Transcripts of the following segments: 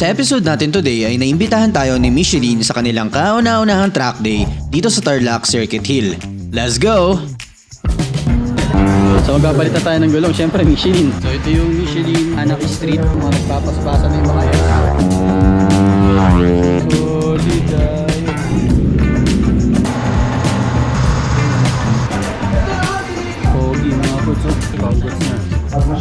Sa episode natin today ay naimbitahan tayo ni Michelin sa kanilang kauna-unahang track day dito sa Tarlac Circuit Hill. Let's go! So magpapalit na tayo ng gulong, syempre Michelin. So ito yung Michelin Anak Street, mga nagpapaspasa na yung mga yan. Solid tayo. Pogi mga putso, pagod na. Tama,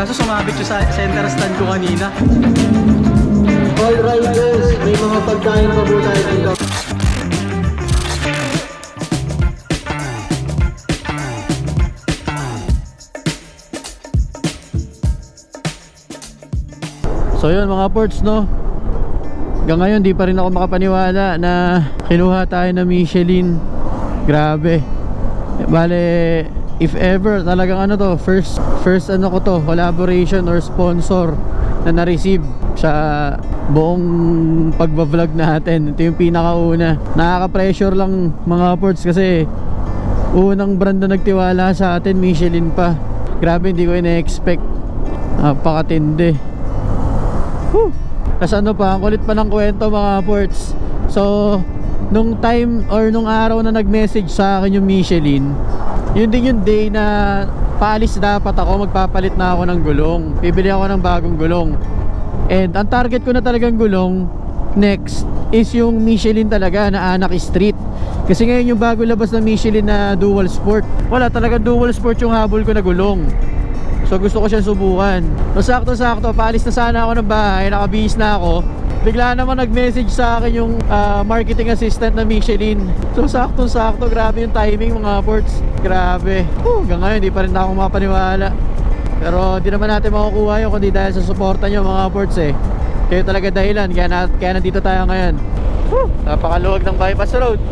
Kaso sumabit yung sa center stand ko kanina. All riders, may mga pagkain pa po tayo dito. So yun mga ports no Hanggang ngayon di pa rin ako makapaniwala na kinuha tayo ng Michelin Grabe Bale if ever talagang ano to first first ano ko to collaboration or sponsor na na-receive sa buong pagbablog natin. Ito yung pinakauna. Nakaka-pressure lang mga ports kasi unang brand na nagtiwala sa atin Michelin pa. Grabe hindi ko ina-expect. Napakatindi. Whew. Tapos ano pa, ang kulit pa ng kwento mga ports. So, nung time or nung araw na nag-message sa akin yung Michelin, yun din yung day na paalis dapat ako, magpapalit na ako ng gulong. Bibili ako ng bagong gulong. And ang target ko na talagang gulong next is yung Michelin talaga na Anak Street. Kasi ngayon yung bago labas na Michelin na dual sport. Wala talaga dual sport yung habol ko na gulong. So gusto ko siyang subukan. So sakto-sakto, paalis na sana ako ng bahay, nakabihis na ako. Bigla naman nag-message sa akin yung ah, marketing assistant na Michelin. So sakto-sakto, grabe yung timing mga ports. Grabe. Whew, hanggang ngayon, di pa rin ako mapaniwala. Pero di naman natin makukuha yun kundi dahil sa suporta nyo mga ports eh. Kayo talaga dahilan, kaya, na, kaya nandito tayo ngayon. Whew, napakaluwag ng bypass road.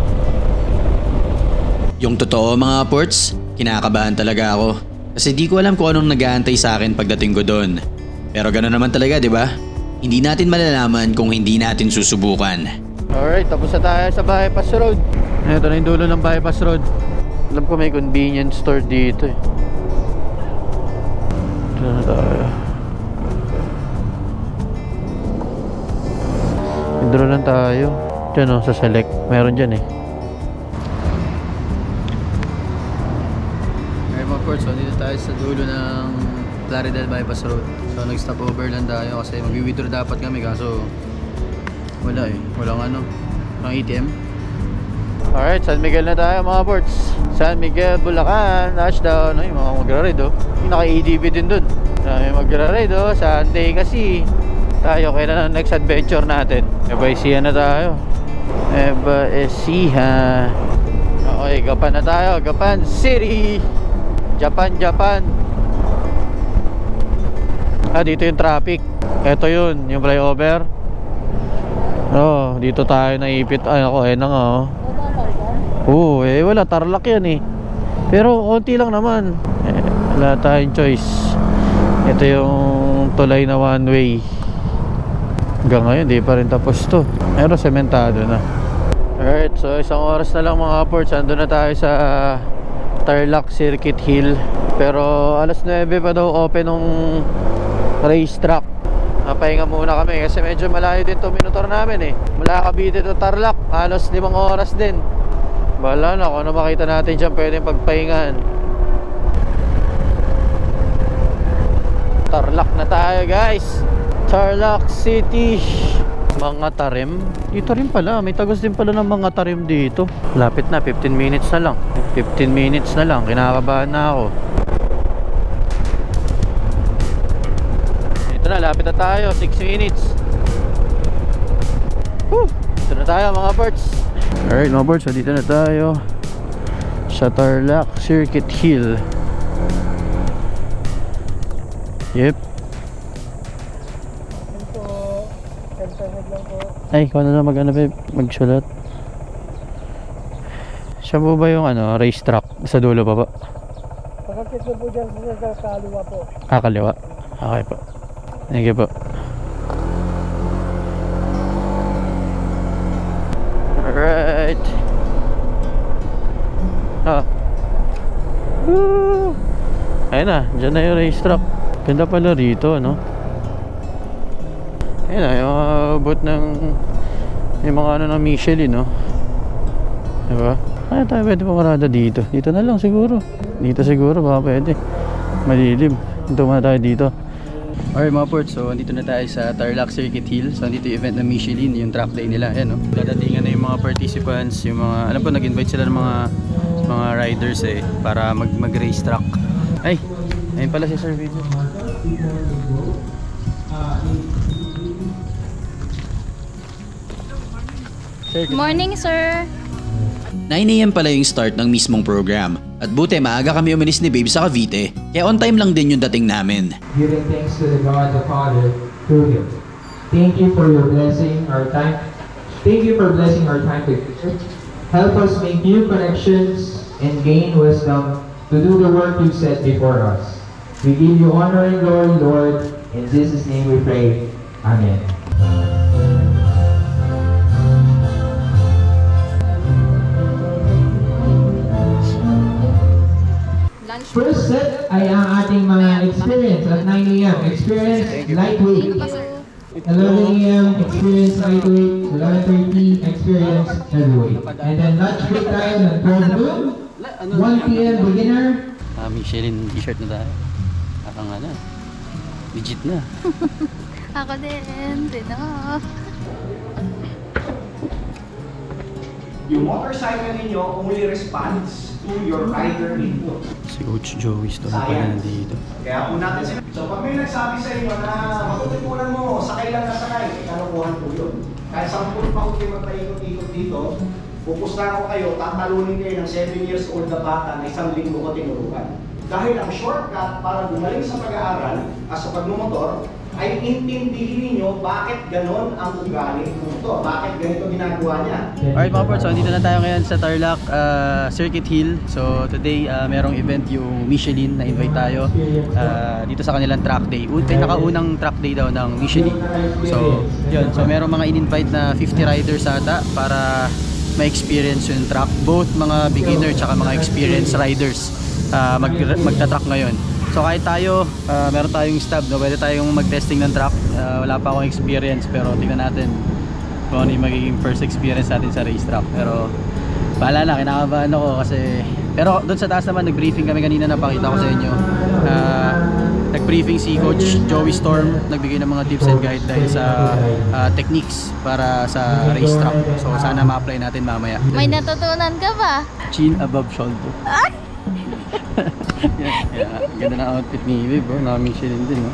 Yung totoo mga ports, kinakabahan talaga ako. Kasi di ko alam kung anong nag-aantay sa akin pagdating ko doon. Pero gano'n naman talaga, di ba? Hindi natin malalaman kung hindi natin susubukan. Alright, tapos na tayo sa bypass road. Ito na yung dulo ng bypass road. Alam ko may convenience store dito eh. Ito na tayo. Withdraw lang tayo. Diyan oh, sa select. Meron dyan eh. Ports, so dito tayo sa dulo ng Plaridel Bypass Road. So nag-stop over lang tayo kasi mag-withdraw dapat kami kaso wala eh. Walang ano, walang ATM. Alright, San Miguel na tayo mga ports. San Miguel, Bulacan, touchdown. Ay, mga magra-ride oh. Yung naka-ADB din dun. May magra-ride oh. Sunday kasi. Tayo, kailan ang next adventure natin? Eba Ecija na tayo. Eba Ecija. Okay, Gapan na tayo. Gapan City. Japan, Japan. Ah, dito yung traffic. Ito yun, yung flyover. Oh, dito tayo naipit. Ay, ako, eh na nga, oh. Oo, eh wala, tarlak yan eh. Pero konti lang naman. Eh, wala tayong choice. Ito yung tulay na one way. Hanggang ngayon, di pa rin tapos to. Pero sementado na. Alright, so isang oras na lang mga ports. Ando na tayo sa Tarlac Circuit Hill. Pero alas 9 pa daw open ng racetrack. Napahinga muna kami kasi medyo malayo din to minutor namin eh. Mula Cavite to Tarlac, halos limang oras din. Bahala na kung ano makita natin dyan pwedeng pagpahingan. Tarlac na tayo guys. Tarlac City. Mga tarim. Dito rin pala. May tagos din pala ng mga tarim dito. Lapit na. 15 minutes na lang. 15 minutes na lang. Kinakabahan na ako. Ito na. Lapit na tayo. 6 minutes. Whew. Ito na tayo mga birds. Alright mga birds. Dito na tayo. Sa Tarlac Circuit Hill. Yep. Ay, ikaw na lang mag ano, babe, magsulat. Siya po ba yung ano, racetrack sa dulo pa? Kapag Pagkit na po dyan sa kaliwa po. Ah, kaliwa. Okay po. Thank you po. Alright. Ah. Woo! Ayun na, dyan na yung racetrack. Ganda pala rito, no? Ayun na, yung uh, ng yung mga ano ng Michelin, no? Diba? Kaya tayo pwede pumarada dito. Dito na lang siguro. Dito siguro baka pwede. Malilim. Dito muna tayo dito. Alright mga ports, so andito na tayo sa Tarlac Circuit Hill. So andito yung event ng Michelin, yung track day nila. Ayan, no? Dadatingan na yung mga participants, yung mga, alam po, nag-invite sila ng mga mga riders eh, para mag, mag-race track. Ay, ayun pala si Sir Video. Sir, good Morning, sir. 9am pala yung start ng mismong program. At buti maaga kami umalis ni Babe sa Cavite, kaya on time lang din yung dating namin. giving thanks to the God the Father through Him. Thank you for your blessing our time. Thank you for blessing our time together. Help us make new connections and gain wisdom to do the work you set before us. We give you honor and glory, Lord. In Jesus' name we pray. Amen. Lunch. First set ay ang ating mga experience at 9 a.m. Experience lightweight. Pa, sir. 11 a.m. experience lightweight, 11.30 experience heavyweight. And then lunch break tayo ng 12 noon, 1 p.m. beginner, Ah, Michelin t-shirt na tayo. Parang ano, legit na. Ako din. Din ako. Yung motorcycle ninyo only responds to your rider input. Si Coach Joey Storm pala nandito. Kaya kung natin sila. So pag may nagsabi sa inyo na matututunan mo, sakay lang na sakay, ikalukuhan po yun. Kahit sampun pa kung kayo magpaikot-ikot dito, pupustahan ko kayo, tatalunin kayo ng 7 years old na bata na isang linggo ko tinurukan. Dahil ang shortcut para gumaling sa pag-aaral as sa pagmumotor, ay intindihin ninyo bakit ganon ang ugali motor, bakit ganito ginagawa niya. Alright mga ports, so dito na tayo ngayon sa Tarlac ah, Circuit Hill. So today ah, merong event yung Michelin na invite tayo ah, dito sa kanilang track day. Un pinakaunang track day daw ng Michelin. So yun, so merong mga in-invite na 50 riders ata para ma-experience yung track. Both mga beginner tsaka mga experienced riders ah, mag magta-track ngayon. So kahit tayo, ah, meron tayong stub, no? pwede tayong mag-testing ng track. Ah, wala pa akong experience pero tingnan natin kung ano yung magiging first experience natin sa racetrack. Pero bahala na, kinakabahan ako kasi pero doon sa taas naman nag-briefing kami kanina napakita ko sa inyo. Ah, nag-briefing si Coach Joey Storm, nagbigay ng mga tips and guidelines sa ah, techniques para sa racetrack. So sana ma-apply natin mamaya. May natutunan ka ba? Chin above shoulder. Yeah, yeah. Ganda na outfit ni Ibe bro. Naka Michelin din, no?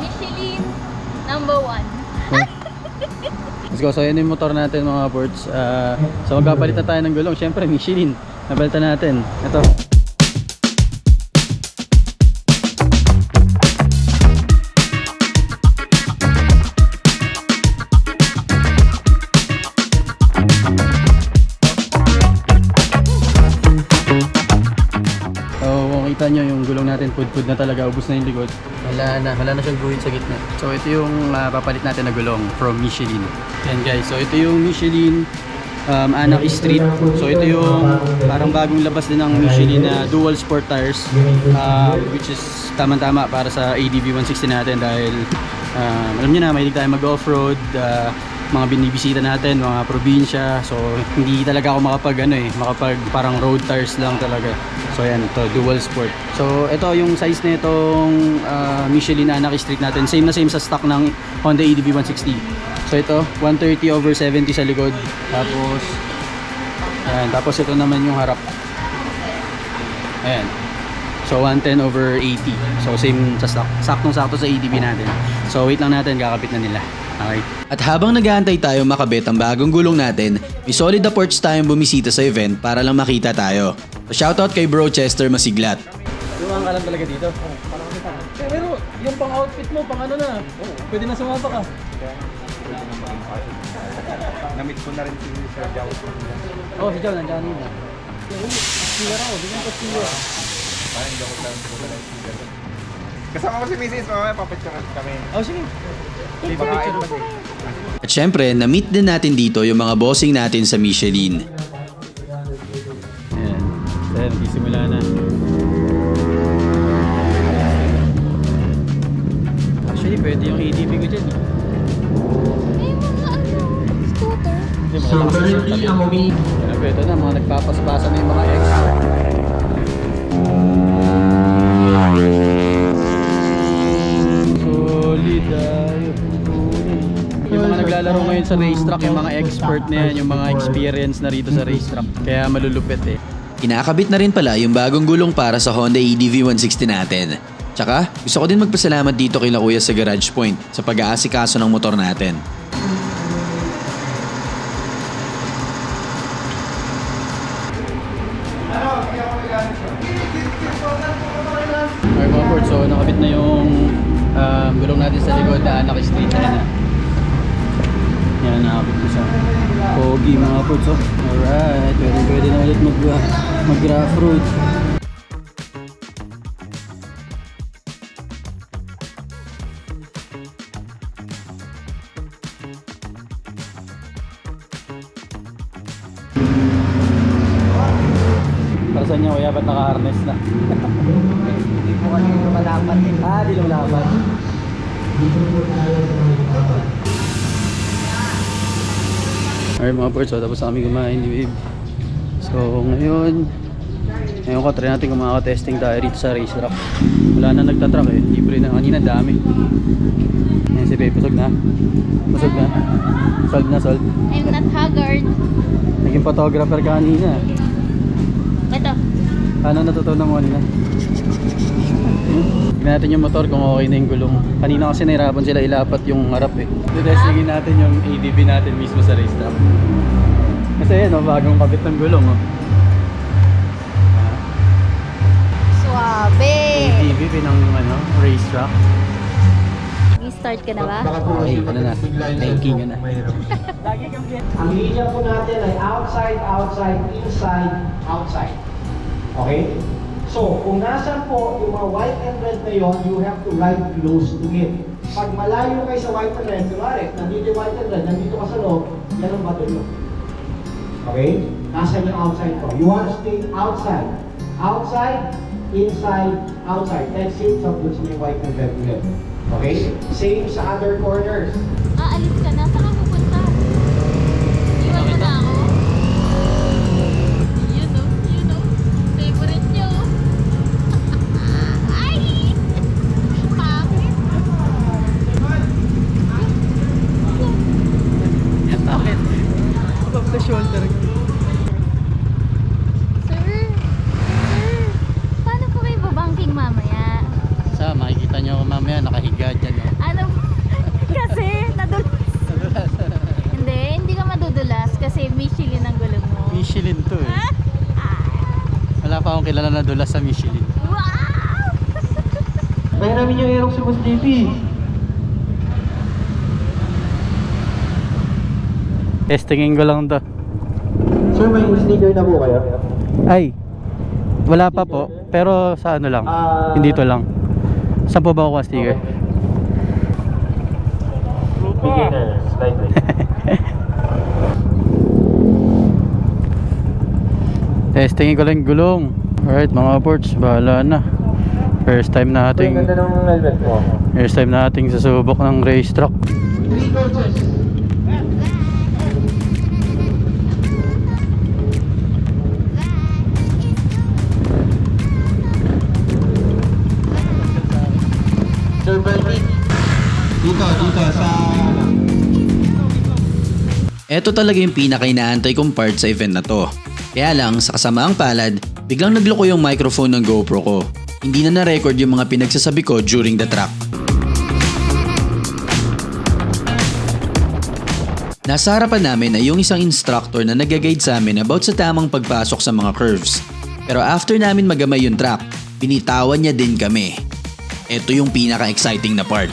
Michelin number one. Let's go. So yan yung motor natin mga boards. Ah, so magpapalit na tayo ng gulong. Siyempre Michelin. Napalitan natin. Ito. Natin pud-pud na talaga. Ubus na yung likod. Wala na. Wala na siyang guhit sa gitna. So ito yung ah, papalit natin na gulong from Michelin. Yan guys. So ito yung Michelin um, Anak Street. So ito yung parang bagong labas din ng Michelin na dual sport tires uh, which is tama-tama para sa ADV 160 natin dahil um, alam niyo na mahilig tayo mag-offroad uh, mga binibisita natin, mga probinsya. So hindi talaga ako makapag ano eh, makapag parang road tires lang talaga. So ayan, ito dual sport. So ito yung size na itong uh, Michelin Anak Street natin. Same na same sa stock ng Honda ADV 160. So ito, 130 over 70 sa likod. Tapos, ayan, tapos ito naman yung harap. Ayan. So 110 over 80. So same sa stock. Saktong-sakto sa ADB natin. So wait lang natin, kakapit na nila. Okay. At habang nag-aantay tayo makabit ang bagong gulong natin, may solid na ports tayong bumisita sa event para lang makita tayo. So shoutout kay Bro Chester Masiglat. Lumang ka lang talaga dito? Oo, parang kita. Pero yung pang outfit mo, pang ano na, pwede na sumapa ka. Namit ko na rin si Sir Jao. Oh, si Joe, nandiyan na. Siya raw, bigyan ko siya. Parang joke lang sa mga sticker. Kasama ko si Mrs. Mamaya papicture kami. Oh, sige. At syempre, na-meet din natin dito yung mga bossing natin sa Michelin. Sa racetrack, yung mga expert na yan, yung mga experience na rito sa racetrack. Kaya malulupit eh. Kinakabit na rin pala yung bagong gulong para sa Honda EDV 160 natin. Tsaka, gusto ko din magpasalamat dito kay Kuya sa Garage Point sa pag-aasikaso ng motor natin. Okay board, so nakabit na yung um, gulong natin sa likod na anak street na nakabit ko sa Pogi mga board. So, alright, pwede, pwede na ulit mag, mag rough road. Para sa inyo, kuya, ba't naka-harness na? Hindi po kasi lumalapat eh. Ah, di lumalapat. Alright mga birds, so tapos kami kumain ni Babe. So ngayon, ngayon ko try natin kung makaka-testing tayo rito sa racetrack. Wala na nagtatrack eh, libre na. Kanina dami. Ayan si Babe, busog na. Busog na. Solved na, solved. I'm not haggard. Naging photographer ka kanina. Ito. Paano natutunan mo kanina? Tignan natin yung motor kung okay na yung gulong. Kanina kasi nahirapan sila ilapat yung harap eh. Testingin natin yung ADB natin mismo sa racetrack. Kasi yan oh, bagong kabit ng gulong oh. Suabe. ADB pinang ano, racetrack. Start ka na ba? Okay, ano na. Thanking na. Ang linya po natin ay outside, outside, inside, outside. Okay? So, kung nasan po yung mga white and red na yon, you have to ride close to it. Pag malayo kayo sa white and red, kunwari, nandito yung white and red, nandito ka sa loob, yan ang bato nyo. Okay? Nasaan yung outside ko? You want to stay outside. Outside, inside, outside. That's it sa so, may white and red ulit. Okay? Same sa other corners. Ah, alis ka na. Saan Boss JP. Testingin ko lang to. Sir, may sneaker na po kayo? Ay, wala pa po. Pero sa ano lang, Ah. hindi to lang. Saan po ba ako sticker? Beginner, slightly. Testingin ko lang yung gulong. Alright mga ports, bahala na. First time Ang nating ganda ng helmet mo. first time nating susubok ng. Sir Bernie. Dito, dito sa... Ito talaga yung pinaka-inaantay kong part sa event na to. Kaya lang, sa kasamaang palad, biglang nagloko yung microphone ng GoPro ko. Hindi na na-record yung mga pinagsasabi ko during the track. Nasa harapan namin ay yung isang instructor na nag-guide sa amin about sa tamang pagpasok sa mga curves. Pero after namin magamay yung track, binitawan niya din kami. Ito yung pinaka-exciting na part.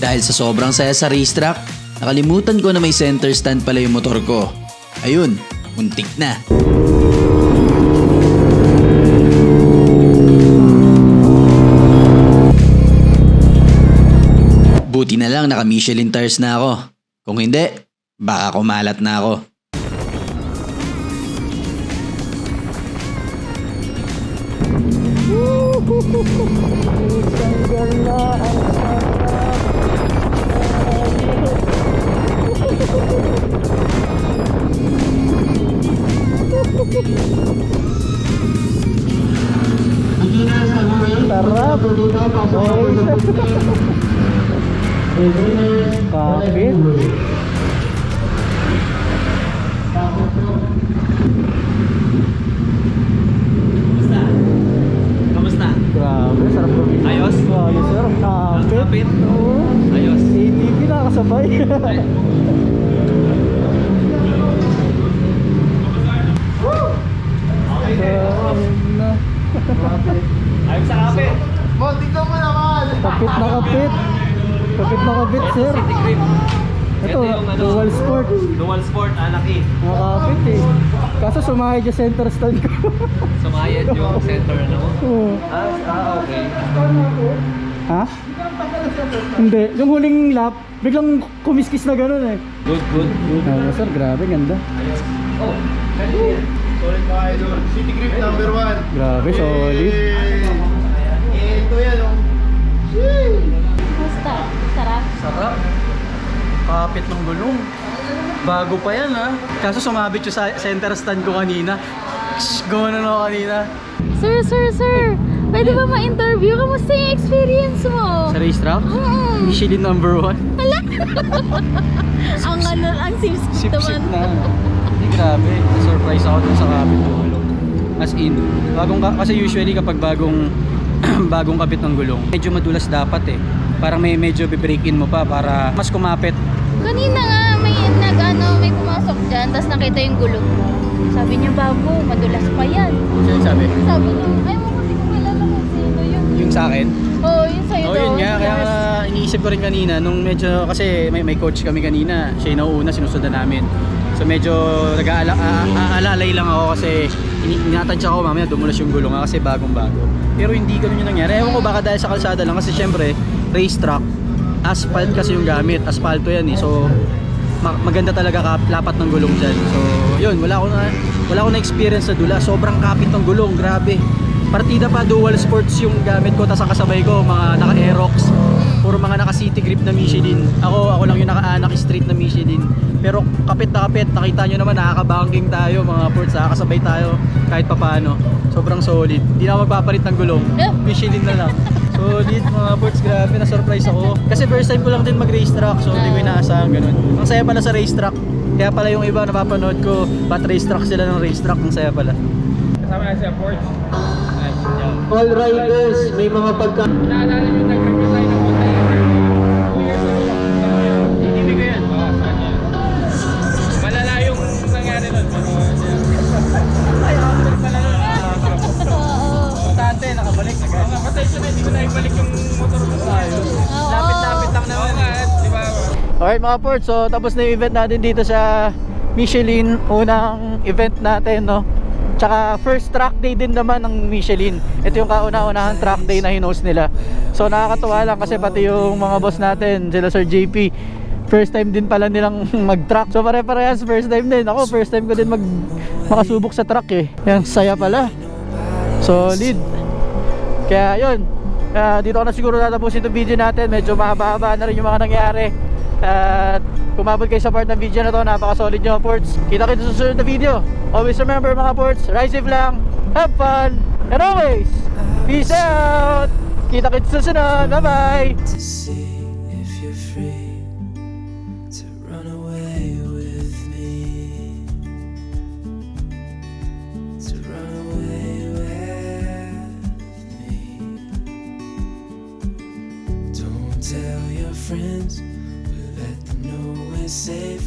Dahil sa sobrang saya sa racetrack, nakalimutan ko na may center stand pala yung motor ko. Ayun, muntik na. Buti na lang naka Michelin tires na ako. Kung hindi, baka kumalat na ako. Sarap! Kapit! Kamusta? Grabe, sarap gawin. Ayos? Ayos, sir. Kapit. Kapit? Ayos. ATV nakakasabay. Ayun na. Ayos sa kapit. Kapit na kapit. Kapit na kapit, sir. City Grip. Ito, yung ano, dual sport. Dual Sport, anak eh. Nakakapit eh. Kaso sumakay dyan center stand ko. Sumayad yung center, ano? Oo. Ah, ah, okay. ha? Hindi. Yung huling lap, biglang kumiskis na gano'n eh. Good, good, good. Ah, sir, grabe, ganda. Oh, kanina yan. Solid mga idol. City Grip number one. Grabe, solid. Eh, ito yan oh. Basta, sarap. Sarap. Kapit ng gulong. Bago pa yan ha. Kaso sumabit yung sa center stand ko kanina. Shhh, Gumano na ako kanina. Sir, sir, sir. Pwede ba ma-interview? Kamusta yung experience mo? Sa racetrack? Mm. Michelin number one. ang ano, ang sip-sip Sip-sip naman. na. Grabe. Surprise ako dun sa kapit ng gulong. As in, bagong ka- kasi usually kapag bagong bagong kapit ng gulong, medyo madulas dapat eh. Parang may medyo be-break in mo pa para mas kumapit. Kanina nga, may nag ano, may pumasok dyan, tapos nakita yung gulong mo. Sabi niya, bago, madulas pa yan. Yung sabi. Sabi niya, ay mo kasi kung kilala kung sino yun. Yung sa akin, Oo, oh, yun sa'yo Oh, daw. yun nga, kaya iniisip ko rin kanina nung medyo kasi may may coach kami kanina, siya yung nauuna sinusundan namin. So medyo nag-aala a- aalalay lang ako kasi inatansya ko mamaya dumulas yung gulong kasi bagong bago. Pero hindi ganun yung nangyari. Ewan ko baka dahil sa kalsada lang kasi syempre racetrack asphalt kasi yung gamit, asphalto yan eh. So ma- maganda talaga lapat ng gulong dyan. So yun, wala ko na wala ko na experience sa dula. Sobrang kapit ng gulong, grabe. Partida pa dual sports yung gamit ko tapos ang kasabay ko mga naka Aerox puro mga naka city grip na Michelin. Ako ako lang yung naka anak street na Michelin. Pero kapit na kapit nakita nyo naman nakakabanking tayo mga ports nakakasabay tayo kahit papano sobrang solid. Hindi na magpapalit ng gulong. Michelin na lang. Solid mga ports grabe na surprise ako. Kasi first time ko lang din mag racetrack so hindi ko inaasahan ganun. Ang saya pala sa racetrack. Kaya pala yung iba napapanood ko ba't racetrack sila ng racetrack? Ang saya pala. Kasama na siya, job. All riders, may mga pagka... Naalala nyo, nag-review Alright mga ports, so tapos na yung event natin dito sa Michelin, unang event natin no. Tsaka first track day din naman ng Michelin. Ito yung kauna-unahang track day na hinost nila. So nakakatuwa lang kasi pati yung mga boss natin, sila Sir JP, first time din pala nilang mag-track. So pare-parehas first time din. Ako first time ko din mag makasubok sa track eh. Yan, saya pala. Solid. Kaya yun, Ah, dito ko na siguro tatapusin itong video natin. Medyo mahaba-haba na rin yung mga nangyari. At kung mabot kayo sa part ng video na to, napaka-solid nyo ports. Kita kita sa susunod na video. Always remember mga ports, ride safe lang, have fun, and always, peace out! Kita kita sa susunod, bye-bye! to